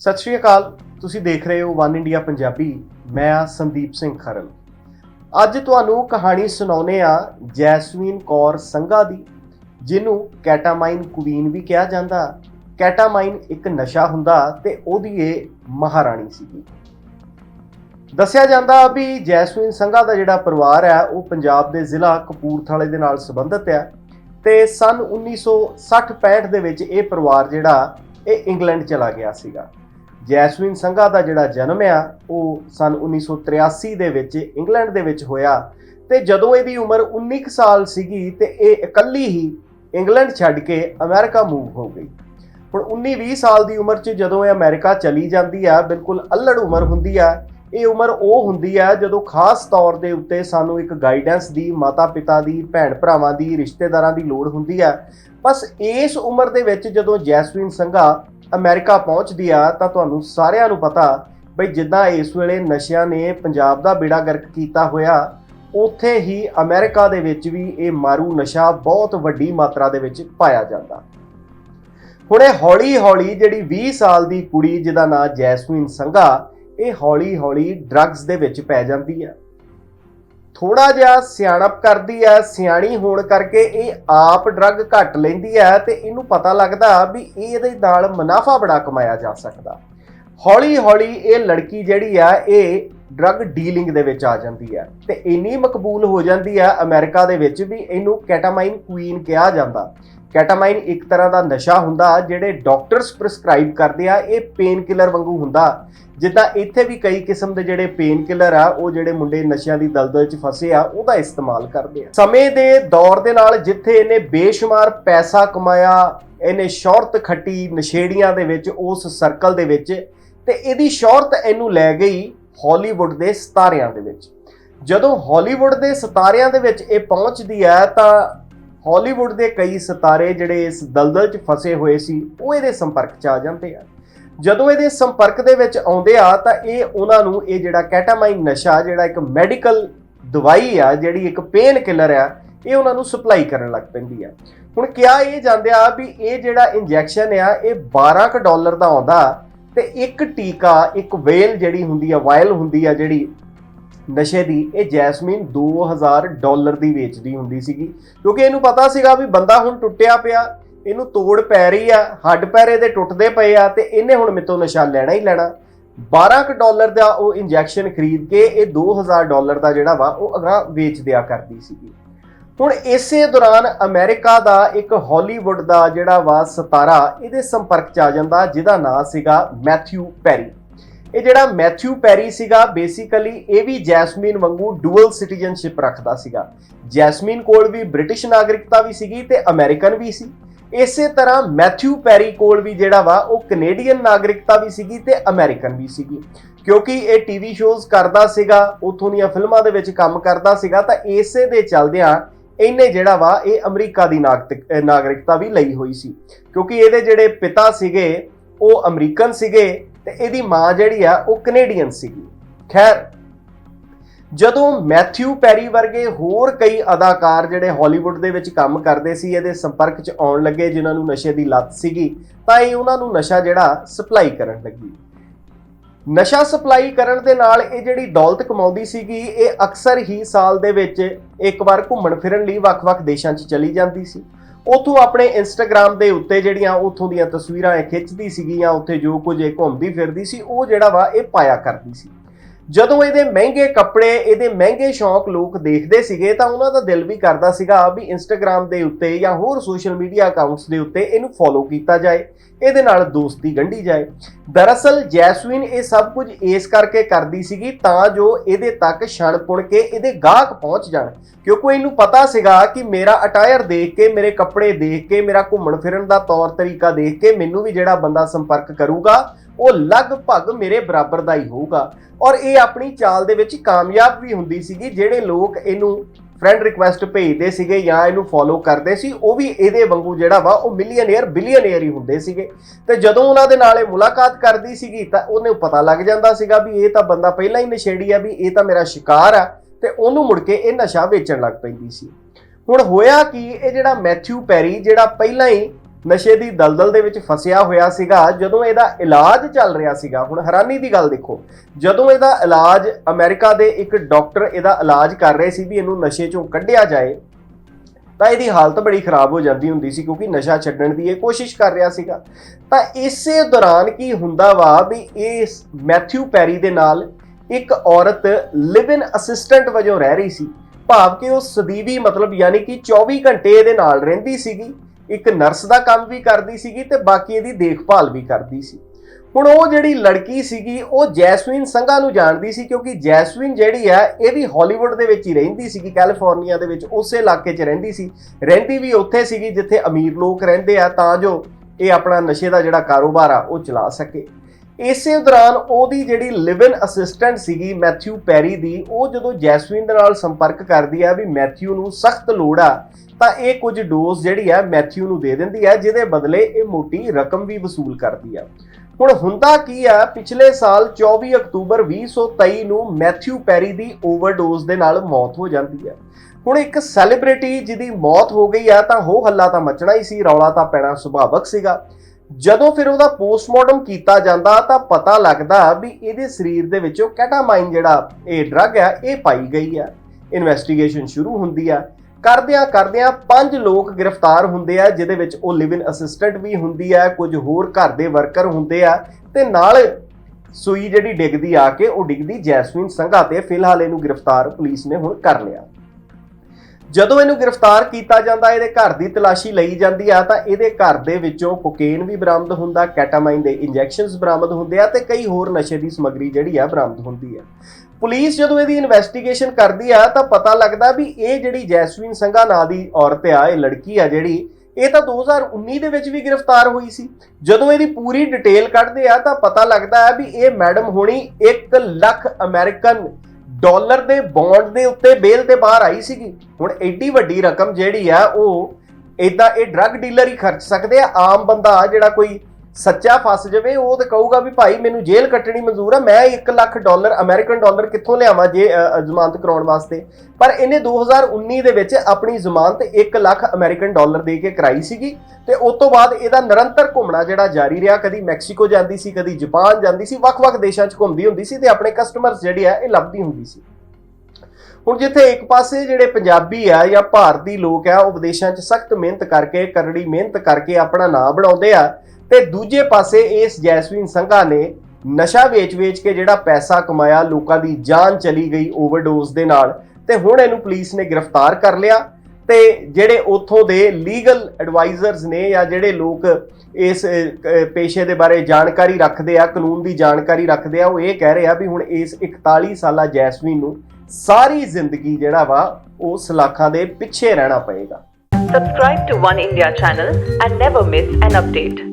ਸਤਿ ਸ਼੍ਰੀ ਅਕਾਲ। ਤੁਸੀਂ ਦੇਖ ਰਹੇ ਹੋ ਵਨ ਇੰਡੀਆ ਪੰਜਾਬੀ। ਮੈਂ ਆ ਸੰਦੀਪ ਸਿੰਘ ਖਰਲ। ਅੱਜ ਤੁਹਾਨੂੰ ਕਹਾਣੀ ਸੁਣਾਉਨੇ ਆ ਜੈਸਮੀਨ ਕੌਰ ਸੰਘਾ ਦੀ, ਜਿਹਨੂੰ ਕੈਟਾਮਾਈਨ ਕੁਵੀਨ ਵੀ ਕਿਹਾ ਜਾਂਦਾ। ਕੈਟਾਮਾਈਨ ਇੱਕ ਨਸ਼ਾ ਹੁੰਦਾ ਤੇ ਉਹਦੀ ਇਹ ਮਹਾਰਾਣੀ ਸੀਗੀ। ਦੱਸਿਆ ਜਾਂਦਾ ਵੀ ਜੈਸਮੀਨ ਸੰਘਾ ਦਾ ਜਿਹੜਾ ਪਰਿਵਾਰ ਹੈ, ਉਹ ਪੰਜਾਬ ਦੇ ਜ਼ਿਲ੍ਹਾ ਕਪੂਰਥਲੇ ਦੇ ਨਾਲ ਸੰਬੰਧਿਤ ਹੈ ਤੇ ਸਨ 1960-65 ਦੇ ਵਿੱਚ ਇਹ ਪਰਿਵਾਰ ਜਿਹੜਾ, ਇਹ ਇੰਗਲੈਂਡ ਚਲਾ ਗਿਆ ਸੀਗਾ। ਜੈਸਵੀਨ ਸੰਘਾ ਦਾ ਜਿਹੜਾ ਜਨਮ ਆ, ਉਹ ਸਨ 1983 ਦੇ ਵਿੱਚ ਇੰਗਲੈਂਡ ਦੇ ਵਿੱਚ ਹੋਇਆ ਤੇ ਜਦੋਂ ਇਹਦੀ ਉਮਰ 19 ਕੁ ਸਾਲ ਸੀਗੀ ਤੇ ਇਹ ਇਕੱਲੀ ਹੀ ਇੰਗਲੈਂਡ ਛੱਡ ਕੇ ਅਮਰੀਕਾ ਮੂਵ ਹੋ ਗਈ। ਹੁਣ 19-20 ਸਾਲ ਦੀ ਉਮਰ 'ਚ ਜਦੋਂ ਇਹ ਅਮਰੀਕਾ ਚਲੀ ਜਾਂਦੀ ਆ, ਬਿਲਕੁਲ ਅਲੜ ਉਮਰ ਹੁੰਦੀ ਆ, ਇਹ ਉਮਰ ਉਹ ਹੁੰਦੀ ਆ ਜਦੋਂ ਖਾਸ ਤੌਰ ਦੇ ਉੱਤੇ ਸਾਨੂੰ ਇੱਕ ਗਾਈਡੈਂਸ ਦੀ, ਮਾਤਾ-ਪਿਤਾ ਦੀ ਭੈਣ ਭਰਾਵਾਂ ਦੀ, ਰਿਸ਼ਤੇਦਾਰਾਂ ਦੀ ਲੋੜ ਹੁੰਦੀ ਆ। ਬਸ ਇਸ ਉਮਰ ਦੇ ਵਿੱਚ ਜਦੋਂ ਜੈਸਵੀਨ ਸੰਘਾ ਅਮਰੀਕਾ ਪਹੁੰਚਦੀ ਆ, ਤਾਂ ਤੁਹਾਨੂੰ ਸਾਰਿਆਂ ਨੂੰ ਪਤਾ ਬਈ ਜਿੱਦਾਂ ਇਸ ਵੇਲੇ ਨਸ਼ਿਆਂ ਨੇ ਪੰਜਾਬ ਦਾ ਬੇੜਾ ਗਰਕ ਕੀਤਾ ਹੋਇਆ, ਉੱਥੇ ਹੀ ਅਮਰੀਕਾ ਦੇ ਵਿੱਚ ਵੀ ਇਹ ਮਾਰੂ ਨਸ਼ਾ ਬਹੁਤ ਵੱਡੀ ਮਾਤਰਾ ਦੇ ਵਿੱਚ ਪਾਇਆ ਜਾਂਦਾ। ਹੁਣ ਇਹ ਹੌਲੀ ਹੌਲੀ ਜਿਹੜੀ 20 ਸਾਲ ਦੀ ਕੁੜੀ ਜਿਹਦਾ ਨਾਂ ਜੈਸਮਿਨ ਸੰਘਾ, ਇਹ ਹੌਲੀ ਹੌਲੀ ਡਰੱਗਸ ਦੇ ਵਿੱਚ ਪੈ ਜਾਂਦੀ ਆ। ਥੋੜਾ ਜਿਹਾ ਸਿਆਣਪ ਕਰਦੀ ਆ ਸਿਆਣੀ ਹੋਣ ਕਰਕੇ ਇਹ ਆਪ ਡਰੱਗ ਘੱਟ ਲੈਂਦੀ ਆ ਤੇ ਇਹਨੂੰ ਪਤਾ ਲੱਗਦਾ ਵੀ ਇਹਦੇ ਨਾਲ ਮੁਨਾਫਾ ਬੜਾ ਕਮਾਇਆ ਜਾ ਸਕਦਾ। ਹੌਲੀ ਹੌਲੀ ਇਹ ਲੜਕੀ ਜਿਹੜੀ ਆ, ਇਹ ਡਰੱਗ ਡੀਲਿੰਗ ਦੇ ਵਿੱਚ ਆ ਜਾਂਦੀ ਆ ਤੇ ਇੰਨੀ ਮਕਬੂਲ ਹੋ ਜਾਂਦੀ ਆ ਅਮਰੀਕਾ ਦੇ ਵਿੱਚ ਵੀ ਇਹਨੂੰ ਕੈਟਾਮਾਈਨ ਕੁਈਨ ਕਿਹਾ ਜਾਂਦਾ। ਕੈਟਾਮਾਈਨ ਇੱਕ ਤਰ੍ਹਾਂ ਦਾ ਨਸ਼ਾ ਹੁੰਦਾ ਜਿਹੜੇ ਡਾਕਟਰਸ ਪ੍ਰਿਸਕ੍ਰਾਈਬ ਕਰਦੇ ਆ, ਇਹ ਪੇਨ ਕਿਲਰ ਵਾਂਗੂ ਹੁੰਦਾ। ਜਿੱਦਾਂ ਇੱਥੇ ਵੀ ਕਈ ਕਿਸਮ ਦੇ ਜਿਹੜੇ ਪੇਨ ਕਿਲਰ ਆ, ਉਹ ਜਿਹੜੇ ਮੁੰਡੇ ਨਸ਼ਿਆਂ ਦੀ ਦਲਦਲ 'ਚ ਫਸੇ ਆ, ਉਹਦਾ ਇਸਤੇਮਾਲ ਕਰਦੇ ਆ। ਸਮੇਂ ਦੇ ਦੌਰ ਦੇ ਨਾਲ ਜਿੱਥੇ ਇਹਨੇ ਬੇਸ਼ੁਮਾਰ ਪੈਸਾ ਕਮਾਇਆ, ਇਹਨੇ ਸ਼ੌਹਰਤ ਖੱਟੀ ਨਸ਼ੇੜੀਆਂ ਦੇ ਵਿੱਚ, ਉਸ ਸਰਕਲ ਦੇ ਵਿੱਚ, ਤੇ ਇਹਦੀ ਸ਼ੌਹਰਤ ਇਹਨੂੰ ਲੈ ਗਈ ਹਾਲੀਵੁੱਡ ਦੇ ਸਿਤਾਰਿਆਂ ਦੇ ਵਿੱਚ। ਜਦੋਂ ਹਾਲੀਵੁੱਡ ਦੇ ਸਿਤਾਰਿਆਂ ਦੇ ਵਿੱਚ ਇਹ ਪਹੁੰਚਦੀ ਹੈ, ਤਾਂ ਹਾਲੀਵੁੱਡ ਦੇ ਕਈ ਸਿਤਾਰੇ ਜਿਹੜੇ ਇਸ ਦਲਦਲ 'ਚ ਫਸੇ ਹੋਏ ਸੀ, ਉਹ ਇਹਦੇ ਸੰਪਰਕ 'ਚ ਆ ਜਾਂਦੇ ਆ। ਜਦੋਂ ਇਹਦੇ ਸੰਪਰਕ ਦੇ ਵਿੱਚ ਆਉਂਦੇ ਆ, ਤਾਂ ਇਹ ਉਹਨਾਂ ਨੂੰ ਇਹ ਜਿਹੜਾ ਕੈਟਾਮਾਈਨ ਨਸ਼ਾ, ਜਿਹੜਾ ਇੱਕ ਮੈਡੀਕਲ ਦਵਾਈ ਆ, ਜਿਹੜੀ ਇੱਕ ਪੇਨ ਕਿਲਰ ਆ, ਇਹ ਉਹਨਾਂ ਨੂੰ ਸਪਲਾਈ ਕਰਨ ਲੱਗ ਪੈਂਦੀ ਆ। ਹੁਣ ਕਿਹਾ ਇਹ ਜਾਂਦੇ ਆ ਵੀ ਇਹ ਜਿਹੜਾ ਇੰਜੈਕਸ਼ਨ ਆ, ਇਹ 12 ਕ ਡਾਲਰ ਦਾ ਆਉਂਦਾ ਤੇ ਇੱਕ ਟੀਕਾ, ਇੱਕ ਵੇਲ ਜਿਹੜੀ ਹੁੰਦੀ ਆ ਵਾਇਲ ਹੁੰਦੀ ਆ ਜਿਹੜੀ ਨਸ਼ੇ ਦੀ, ਇਹ ਜੈਸਮੀਨ 2000 ਡਾਲਰ ਦੀ ਵੇਚਦੀ ਹੁੰਦੀ ਸੀਗੀ। ਕਿਉਂਕਿ ਇਹਨੂੰ ਪਤਾ ਸੀਗਾ ਵੀ ਬੰਦਾ ਹੁਣ ਟੁੱਟਿਆ ਪਿਆ, ਇਹਨੂੰ ਤੋੜ ਪੈ ਰਹੀ ਆ, ਹੱਡ ਪੈਰ ਦੇ ਟੁੱਟਦੇ ਪਏ ਆ ਤੇ ਇਹਨੇ ਹੁਣ ਮੇਤੋਂ ਨਸ਼ਾ ਲੈਣਾ ਹੀ ਲੈਣਾ। 12 ਕ ਡਾਲਰ ਦਾ ਉਹ ਇੰਜੈਕਸ਼ਨ ਖਰੀਦ ਕੇ ਇਹ 2000 ਡਾਲਰ ਦਾ ਜਿਹੜਾ ਵਾ, ਉਹ ਅਗਾਂਹ ਵੇਚ ਦਿਆ ਕਰਦੀ ਸੀਗੀ। ਹੁਣ ਇਸੇ ਦੌਰਾਨ ਅਮਰੀਕਾ ਦਾ ਇੱਕ ਹਾਲੀਵੁੱਡ ਦਾ ਜਿਹੜਾ ਵਾ ਸਤਾਰਾ, ਇਹਦੇ ਸੰਪਰਕ ਚ ਆ ਜਾਂਦਾ, ਜਿਹਦਾ ਨਾਂ ਸੀਗਾ ਮੈਥਿਊ ਪੈਰੀ। ਇਹ ਜਿਹੜਾ ਮੈਥਿਊ ਪੈਰੀ ਸੀਗਾ ਬੇਸਿਕਲੀ ਇਹ ਵੀ ਜੈਸਮੀਨ ਵਾਂਗੂ ਡੂਅਲ ਸਿਟੀਜ਼ਨਸ਼ਿਪ ਰੱਖਦਾ ਸੀਗਾ। ਜੈਸਮੀਨ ਕੋਲ ਵੀ ਬ੍ਰਿਟਿਸ਼ ਨਾਗਰਿਕਤਾ ਵੀ ਸੀਗੀ ਤੇ ਅਮਰੀਕਨ ਵੀ ਸੀ। ਇਸੇ ਤਰ੍ਹਾਂ ਮੈਥਿਊ ਪੈਰੀ ਕੋਲ ਵੀ ਜਿਹੜਾ ਵਾ, ਉਹ ਕੈਨੇਡੀਅਨ ਨਾਗਰਿਕਤਾ ਵੀ ਸੀਗੀ ਤੇ ਅਮਰੀਕਨ ਵੀ ਸੀਗੀ। ਕਿਉਂਕਿ ਇਹ ਟੀਵੀ ਸ਼ੋਜ਼ ਕਰਦਾ ਸੀਗਾ, ਉਥੋਂ ਦੀਆਂ ਫਿਲਮਾਂ ਦੇ ਵਿੱਚ ਕੰਮ ਕਰਦਾ ਸੀਗਾ, ਤਾਂ ਇਸੇ ਦੇ ਚੱਲਦਿਆਂ ਇਹਨੇ ਜਿਹੜਾ ਵਾ, ਇਹ ਅਮਰੀਕਾ ਦੀ ਨਾਗਰਿਕ- ਨਾਗਰਿਕਤਾ ਵੀ ਲਈ ਹੋਈ ਸੀ। ਕਿਉਂਕਿ ਇਹਦੇ ਜਿਹੜੇ ਪਿਤਾ ਸੀਗੇ, ਉਹ ਅਮਰੀਕਨ ਸੀਗੇ ਤੇ ਇਹਦੀ ਮਾਂ ਜਿਹੜੀ ਆ, ਉਹ ਕੈਨੇਡੀਅਨ ਸੀਗੀ। ਖੈਰ, ਜਦੋਂ ਮੈਥਿਊ ਪੈਰੀ ਵਰਗੇ ਹੋਰ ਕਈ ਅਦਾਕਾਰ ਜਿਹੜੇ ਹਾਲੀਵੁੱਡ ਦੇ ਵਿੱਚ ਕੰਮ ਕਰਦੇ ਸੀ, ਇਹਦੇ ਸੰਪਰਕ 'ਚ ਆਉਣ ਲੱਗੇ, ਜਿਨ੍ਹਾਂ ਨੂੰ ਨਸ਼ੇ ਦੀ ਲੱਤ ਸੀਗੀ, ਤਾਂ ਇਹ ਉਹਨਾਂ ਨੂੰ ਨਸ਼ਾ ਜਿਹੜਾ ਸਪਲਾਈ ਕਰਨ ਲੱਗੀ। ਨਸ਼ਾ ਸਪਲਾਈ ਕਰਨ ਦੇ ਨਾਲ ਇਹ ਜਿਹੜੀ ਦੌਲਤ ਕਮਾਉਂਦੀ ਸੀਗੀ, ਇਹ ਅਕਸਰ ਹੀ ਸਾਲ ਦੇ ਵਿੱਚ ਇੱਕ ਵਾਰ ਘੁੰਮਣ ਫਿਰਨ ਲਈ ਵੱਖ-ਵੱਖ ਦੇਸ਼ਾਂ 'ਚ ਚਲੀ ਜਾਂਦੀ ਸੀ। ਉਥੋਂ ਆਪਣੇ ਇੰਸਟਾਗ੍ਰam ਦੇ ਉੱਤੇ ਜਿਹੜੀਆਂ ਉਥੋਂ ਦੀਆਂ ਤਸਵੀਰਾਂ ਇਹ ਖਿੱਚਦੀ ਸੀਗੀ ਜਾਂ ਉੱਥੇ ਜੋ ਕੁਝ ਇਹ ਘੁੰਮਦੀ ਫਿਰਦੀ ਸੀ, ਉਹ ਜਿਹੜਾ ਵਾ ਇਹ ਪਾਇਆ ਕਰਦੀ ਸੀ। ਜਦੋਂ ਇਹਦੇ ਮਹਿੰਗੇ ਕੱਪੜੇ, ਇਹਦੇ ਮਹਿੰਗੇ ਸ਼ੌਂਕ ਲੋਕ ਦੇਖਦੇ ਸੀਗੇ, ਤਾਂ ਉਹਨਾਂ ਦਾ ਦਿਲ ਵੀ ਕਰਦਾ ਸੀਗਾ ਵੀ ਇੰਸਟਾਗ੍ਰam ਦੇ ਉੱਤੇ ਜਾਂ ਹੋਰ ਸੋਸ਼ਲ ਮੀਡੀਆ ਅਕਾਊਂਟਸ ਦੇ ਉੱਤੇ ਇਹਨੂੰ ਫੋਲੋ ਕੀਤਾ ਜਾਏ, ਇਹਦੇ ਨਾਲ ਦੋਸਤੀ ਗੰਢੀ ਜਾਏ। ਦਰਅਸਲ ਜੈਸਵਿਨ ਇਹ ਸਭ ਕੁਝ ਇਸ ਕਰਕੇ ਕਰਦੀ ਸੀਗੀ ਤਾਂ ਜੋ ਇਹਦੇ ਤੱਕ ਛਣ ਪੁਣ ਕੇ ਇਹਦੇ ਗਾਹਕ ਪਹੁੰਚ ਜਾਣ। ਕਿਉਂਕਿ ਇਹਨੂੰ ਪਤਾ ਸੀਗਾ ਕਿ ਮੇਰਾ ਅਟਾਇਰ ਦੇਖ ਕੇ, ਮੇਰੇ ਕੱਪੜੇ ਦੇਖ ਕੇ, ਮੇਰਾ ਘੁੰਮਣ ਫਿਰਨ ਦਾ ਤੌਰ ਤਰੀਕਾ ਦੇਖ ਕੇ ਮੈਨੂੰ ਵੀ ਜਿਹੜਾ ਬੰਦਾ ਸੰਪਰਕ ਕਰੂਗਾ ਉਹ ਲਗਭਗ ਮੇਰੇ ਬਰਾਬਰ ਦਾ ਹੀ ਹੋਊਗਾ। ਔਰ ਇਹ ਆਪਣੀ ਚਾਲ ਦੇ ਵਿੱਚ ਕਾਮਯਾਬ ਵੀ ਹੁੰਦੀ ਸੀਗੀ, ਜਿਹੜੇ ਲੋਕ ਇਹਨੂੰ ਫਰੈਂਡ ਰਿਕੁਐਸਟ ਭੇਜਦੇ ਸੀਗੇ ਜਾਂ ਇਹਨੂੰ ਫੋਲੋ ਕਰਦੇ ਸੀ, ਉਹ ਵੀ ਇਹਦੇ ਵਾਂਗੂ ਜਿਹੜਾ ਵਾ, ਉਹ ਮਿਲੀਅਨੇਅਰ ਬਿਲੀਅਨੇਅਰ ਹੀ ਹੁੰਦੇ ਸੀਗੇ। ਤੇ ਜਦੋਂ ਉਹਨਾਂ ਦੇ ਨਾਲ ਇਹ ਮੁਲਾਕਾਤ ਕਰਦੀ ਸੀਗੀ, ਤਾਂ ਉਹਨੂੰ ਪਤਾ ਲੱਗ ਜਾਂਦਾ ਸੀਗਾ ਵੀ ਇਹ ਤਾਂ ਬੰਦਾ ਪਹਿਲਾਂ ਹੀ ਨਸ਼ੇੜੀ ਆ, ਵੀ ਇਹ ਤਾਂ ਮੇਰਾ ਸ਼ਿਕਾਰ ਆ, ਤੇ ਉਹਨੂੰ ਮੁੜ ਕੇ ਇਹ ਨਸ਼ਾ ਵੇਚਣ ਲੱਗ ਪੈਂਦੀ ਸੀ। ਹੁਣ ਹੋਇਆ ਕਿ, ਇਹ ਜਿਹੜਾ ਮੈਥਿਊ ਪੈਰੀ, ਜਿਹੜਾ ਪਹਿਲਾਂ ਹੀ ਨਸ਼ੇ ਦੀ ਦਲਦਲ ਦੇ ਵਿੱਚ ਫਸਿਆ ਹੋਇਆ ਸੀਗਾ, ਜਦੋਂ ਇਹਦਾ ਇਲਾਜ ਚੱਲ ਰਿਹਾ ਸੀਗਾ, ਹੁਣ ਹੈਰਾਨੀ ਦੀ ਗੱਲ ਦੇਖੋ, ਜਦੋਂ ਇਹਦਾ ਇਲਾਜ ਅਮਰੀਕਾ ਦੇ ਇੱਕ ਡਾਕਟਰ ਇਹਦਾ ਇਲਾਜ ਕਰ ਰਹੇ ਸੀ ਵੀ ਇਹਨੂੰ ਨਸ਼ੇ ਚੋਂ ਕੱਢਿਆ ਜਾਏ, ਤਾਂ ਇਹਦੀ ਹਾਲਤ ਬੜੀ ਖਰਾਬ ਹੋ ਜਾਂਦੀ ਹੁੰਦੀ ਸੀ, ਕਿਉਂਕਿ ਨਸ਼ਾ ਛੱਡਣ ਦੀ ਇਹ ਕੋਸ਼ਿਸ਼ ਕਰ ਰਿਹਾ ਸੀਗਾ। ਤਾਂ ਇਸੇ ਦੌਰਾਨ ਕੀ ਹੁੰਦਾ ਵਾ ਵੀ ਇਹ ਮੈਥਿਊ ਪੈਰੀ ਦੇ ਨਾਲ ਇੱਕ ਔਰਤ ਲਿਵ ਇਨ ਅਸਿਸਟੈਂਟ ਵਜੋਂ ਰਹਿ ਰਹੀ ਸੀ। ਭਾਵ ਕਿ ਉਹ ਸਦੀਵੀ ਮਤਲਬ ਯਾਨੀ ਕਿ 24 ਘੰਟੇ ਇਹਦੇ ਨਾਲ ਰਹਿੰਦੀ ਸੀਗੀ। ਇੱਕ ਨਰਸ ਦਾ ਕੰਮ ਵੀ ਕਰਦੀ ਸੀਗੀ ਤੇ ਬਾਕੀ ਇਹਦੀ ਦੇਖਭਾਲ ਵੀ ਕਰਦੀ ਸੀ। ਹੁਣ ਉਹ ਜਿਹੜੀ ਲੜਕੀ ਸੀਗੀ, ਉਹ ਜੈਸਵਿਨ ਸੰਘਾ ਨੂੰ ਜਾਣਦੀ ਸੀ ਕਿਉਂਕਿ ਜੈਸਵਿਨ ਜਿਹੜੀ ਆ ਇਹ ਵੀ ਹਾਲੀਵੁੱਡ ਦੇ ਵਿੱਚ ਹੀ ਰਹਿੰਦੀ ਸੀਗੀ, ਕੈਲੀਫੋਰਨੀਆ ਦੇ ਵਿੱਚ, ਉਸੇ ਇਲਾਕੇ 'ਚ ਰਹਿੰਦੀ ਸੀ। ਰਹਿੰਦੀ ਵੀ ਉੱਥੇ ਸੀਗੀ ਜਿੱਥੇ ਅਮੀਰ ਲੋਕ ਰਹਿੰਦੇ ਆ, ਤਾਂ ਜੋ ਇਹ ਆਪਣਾ ਨਸ਼ੇ ਦਾ ਜਿਹੜਾ ਕਾਰੋਬਾਰ ਆ, ਉਹ ਚਲਾ ਸਕੇ। ਇਸੇ ਦੌਰਾਨ ਉਹਦੀ ਜਿਹੜੀ ਲਿਵ ਇਨ ਅਸਿਸਟੈਂਟ ਸੀਗੀ, ਮੈਥਿਊ ਪੈਰੀ ਦੀ, ਉਹ ਜਦੋਂ ਜੈਸਵਿਨ ਦੇ ਨਾਲ ਸੰਪਰਕ ਕਰਦੀ ਆ ਵੀ ਮੈਥਿਊ ਨੂੰ ਸਖਤ ਲੋੜ ਆ ਤਾਂ ਇਹ ਕੁਝ ਡੋਜ਼ ਜਿਹੜੀ ਹੈ ਮੈਥਿਊ ਨੂੰ ਦੇ ਦਿੰਦੀ ਹੈ ਜਿਹਦੇ ਬਦਲੇ ਇਹ ਮੋਟੀ ਰਕਮ ਵੀ ਵਸੂਲ ਕਰਦੀ ਹੈ ਹੁਣ ਹੁੰਦਾ ਕੀ ਆ, ਪਿਛਲੇ ਸਾਲ 24 ਅਕਤੂਬਰ 2023 ਨੂੰ ਮੈਥਿਊ ਪੈਰੀ ਦੀ ਓਵਰਡੋਜ਼ ਦੇ ਨਾਲ ਮੌਤ ਹੋ ਜਾਂਦੀ ਹੈ ਹੁਣ ਇੱਕ ਸੈਲੀਬ੍ਰਿਟੀ ਜਿਹਦੀ ਮੌਤ ਹੋ ਗਈ ਆ, ਤਾਂ ਹੋ ਹੱਲਾ ਤਾਂ ਮਚਣਾ ਹੀ ਸੀ, ਰੌਲਾ ਤਾਂ ਪੈਣਾ ਸੁਭਾਵਕ ਸੀਗਾ। ਜਦੋਂ ਫਿਰ ਉਹਦਾ ਪੋਸਟਮਾਰਟਮ ਕੀਤਾ ਜਾਂਦਾ, ਤਾਂ ਪਤਾ ਲੱਗਦਾ ਵੀ ਇਹਦੇ ਸਰੀਰ ਦੇ ਵਿੱਚੋਂ ਕੈਟਾਮਾਈਨ ਜਿਹੜਾ, ਇਹ ਡਰੱਗ ਹੈ ਇਹ ਪਾਈ ਗਈ ਹੈ ਇਨਵੈਸਟੀਗੇਸ਼ਨ ਸ਼ੁਰੂ ਹੁੰਦੀ ਆ। ਕਰਦਿਆਂ ਕਰਦਿਆਂ ਪੰਜ ਲੋਕ ਗ੍ਰਿਫਤਾਰ ਹੁੰਦੇ ਆ, ਜਿਹਦੇ ਵਿੱਚ ਉਹ ਲਿਵ ਇਨ ਅਸਿਸਟੈਂਟ ਵੀ ਹੁੰਦੀ ਆ, ਕੁਝ ਹੋਰ ਘਰ ਦੇ ਵਰਕਰ ਹੁੰਦੇ ਆ, ਤੇ ਨਾਲ ਸੂਈ ਜਿਹੜੀ ਡਿੱਗਦੀ ਆ ਕੇ ਉਹ ਡਿੱਗਦੀ ਜੈਸਮਿਨ ਸੰਘਾ ਤੇ, ਫਿਲਹਾਲ ਇਹਨੂੰ ਗ੍ਰਿਫਤਾਰ ਪੁਲਿਸ ਨੇ ਹੁਣ ਕਰ ਲਿਆ। ਜਦੋਂ ਇਹਨੂੰ ਗ੍ਰਿਫਤਾਰ ਕੀਤਾ ਜਾਂਦਾ, ਇਹਦੇ ਘਰ ਦੀ ਤਲਾਸ਼ੀ ਲਈ ਜਾਂਦੀ ਆ, ਤਾਂ ਇਹਦੇ ਘਰ ਦੇ ਵਿੱਚੋਂ ਕੋਕੇਨ ਵੀ ਬਰਾਮਦ ਹੁੰਦਾ, ਕੈਟਾਮਾਈਨ ਦੇ ਇੰਜੈਕਸ਼ਨਸ ਬਰਾਮਦ ਹੁੰਦੇ ਆ, ਤੇ ਕਈ ਹੋਰ ਨਸ਼ੇ ਦੀ ਸਮੱਗਰੀ ਜਿਹੜੀ ਆ ਬਰਾਮਦ ਹੁੰਦੀ ਆ। ਪੁਲਿਸ ਜਦੋਂ ਇਹਦੀ ਇਨਵੈਸਟੀਗੇਸ਼ਨ ਕਰਦੀ ਆ, ਤਾਂ ਪਤਾ ਲੱਗਦਾ ਵੀ ਇਹ ਜਿਹੜੀ ਜੈਸਵੀਨ ਸੰਘਾ ਨਾਂ ਦੀ ਔਰਤ ਆ, ਇਹ ਲੜਕੀ ਆ ਜਿਹੜੀ, ਇਹ ਤਾਂ 2019 ਦੇ ਵਿੱਚ ਵੀ ਗ੍ਰਿਫਤਾਰ ਹੋਈ ਸੀ। ਜਦੋਂ ਇਹਦੀ ਪੂਰੀ ਡਿਟੇਲ ਕੱਢਦੇ ਆ, ਤਾਂ ਪਤਾ ਲੱਗਦਾ ਹੈ ਵੀ ਇਹ ਮੈਡਮ ਹੋਣੀ 1 ਲੱਖ ਅਮਰੀਕਨ ਡਾਲਰ ਦੇ ਬੌਂਡ ਦੇ ਉੱਤੇ ਬੇਲ ਤੇ ਬਾਹਰ ਆਈ ਸੀਗੀ। ਹੁਣ ਐਡੀ ਵੱਡੀ ਰਕਮ ਜਿਹੜੀ ਆ, ਉਹ ਇਦਾਂ ਇਹ ਡਰੱਗ ਡੀਲਰ ਹੀ ਖਰਚ ਸਕਦੇ ਆ, ਆਮ ਬੰਦਾ ਜਿਹੜਾ ਕੋਈ ਸੱਚਾ ਫਸ ਜਾਵੇ, ਉਹ ਤੇ ਕਹੂਗਾ ਵੀ ਭਾਈ ਮੈਨੂੰ ਜੇਲ੍ਹ ਕੱਟਣੀ ਮਨਜ਼ੂਰ ਆ, ਮੈਂ 1 ਲੱਖ ਡਾਲਰ, ਅਮਰੀਕਨ ਡਾਲਰ ਕਿੱਥੋਂ ਲਿਆਵਾਂ ਜੇ ਜ਼ਮਾਨਤ ਕਰਾਉਣ ਵਾਸਤੇ। ਪਰ ਇਹਨੇ 2019 ਦੇ ਵਿੱਚ ਆਪਣੀ ਜ਼ਮਾਨਤ 1 ਲੱਖ ਅਮਰੀਕਨ ਡਾਲਰ ਦੇ ਕੇ ਕਰਾਈ ਸੀਗੀ ਤੇ ਉਸ ਤੋਂ ਬਾਅਦ ਇਹਦਾ ਨਿਰੰਤਰ ਘੁੰਮਣਾ ਜਿਹੜਾ ਜਾਰੀ ਰਿਹਾ, ਕਦੀ ਮੈਕਸੀਕੋ ਜਾਂਦੀ ਸੀ, ਕਦੀ ਜਾਪਾਨ ਜਾਂਦੀ ਸੀ, ਵੱਖ-ਵੱਖ ਦੇਸ਼ਾਂ 'ਚ ਘੁੰਮਦੀ ਹੁੰਦੀ ਸੀ ਤੇ ਆਪਣੇ ਕਸਟਮਰਸ ਜਿਹੜੇ ਆ, ਇਹ ਲੱਭਦੀ ਹੁੰਦੀ ਸੀ। ਹੁਣ ਜਿੱਥੇ ਇੱਕ ਪਾਸੇ ਜਿਹੜੇ ਪੰਜਾਬੀ ਆ ਜਾਂ ਭਾਰਤੀ ਲੋਕ ਆ, ਉਹ ਵਿਦੇਸ਼ਾਂ 'ਚ ਸਖਤ ਮਿਹਨਤ ਕਰਕੇ, ਕਰੜੀ ਮਿਹਨਤ ਕਰਕੇ ਆਪਣਾ ਨਾਂ ਬਣਾਉਂਦੇ ਆ ਤੇ ਦੂਜੇ ਪਾਸੇ ਇਸ ਜੈਸਵੀਨ ਸੰਘਾ ਨੇ ਨਸ਼ਾ ਵੇਚ-ਵੇਚ ਕੇ ਜਿਹੜਾ ਪੈਸਾ ਕਮਾਇਆ, ਲੋਕਾਂ ਦੀ ਜਾਨ ਚਲੀ ਗਈ ਓਵਰਡੋਜ਼ ਦੇ ਨਾਲ ਤੇ ਹੁਣ ਇਹਨੂੰ ਪੁਲਿਸ ਨੇ ਗ੍ਰਿਫਤਾਰ ਕਰ ਲਿਆ ਤੇ ਜਿਹੜੇ ਉਥੋਂ ਦੇ ਲੀਗਲ ਐਡਵਾਈਜ਼ਰਸ ਨੇ ਜਾਂ ਜਿਹੜੇ ਲੋਕ ਇਸ ਪੇਸ਼ੇ ਦੇ ਬਾਰੇ ਜਾਣਕਾਰੀ ਰੱਖਦੇ ਆ, ਕਾਨੂੰਨ ਦੀ ਜਾਣਕਾਰੀ ਰੱਖਦੇ ਆ, ਉਹ ਇਹ ਕਹਿ ਰਹੇ ਆ ਵੀ ਹੁਣ ਇਸ 41 ਸਾਲਾ ਜੈਸਮੀਨ ਨੂੰ ਸਾਰੀ ਜ਼ਿੰਦਗੀ ਜਿਹੜਾ ਵਾ ਉਹ ਸਲਾਖਾਂ ਦੇ ਪਿੱਛੇ ਰਹਿਣਾ ਪਏਗਾ Subscribe to One India channel and never miss an update.